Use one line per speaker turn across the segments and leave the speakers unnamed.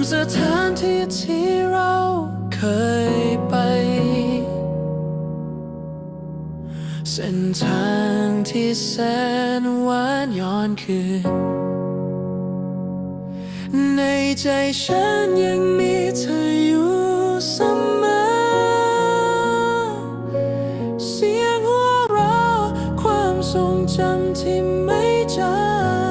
ำสถานที่ที่เราเคยไป เส้นทางที่แสนหวานย้อนคืน ในใจฉันยังมีเธออยู่เสมอเสียงหัวเราะความทรงจำที่ไม่จาง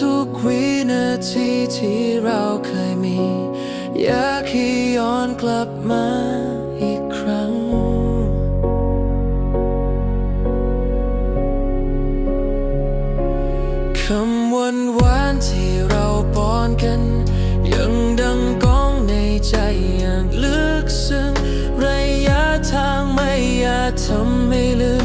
ทุกวินาทีที่เราเคยมี อยากให้ย้อนกลับมาอีกครั้ง คำวันหวานที่เราป้อนกัน ยังดังก้องในใจอย่างลึกซึ้งระยะทางไม่อาจทำให้ลืม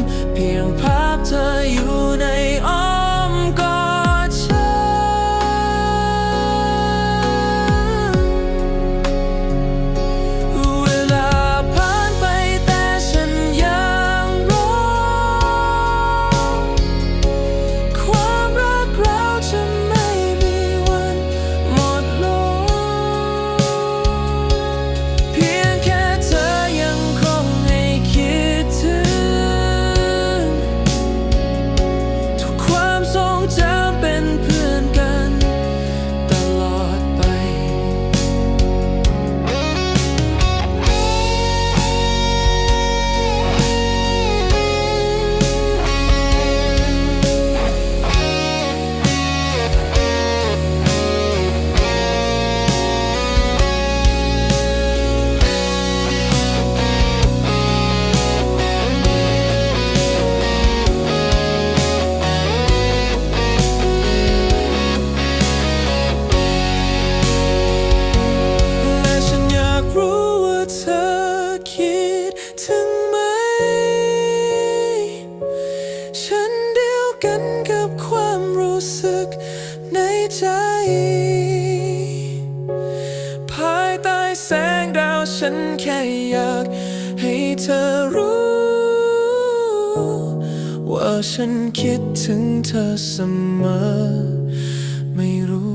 คิดถึงไหม ฉันเดียวกันกับความรู้สึกในใจ ภายใต้แสงดาวฉันแค่อยากให้เธอรู้ ว่าฉันคิดถึงเธอเสมอ ไม่รู้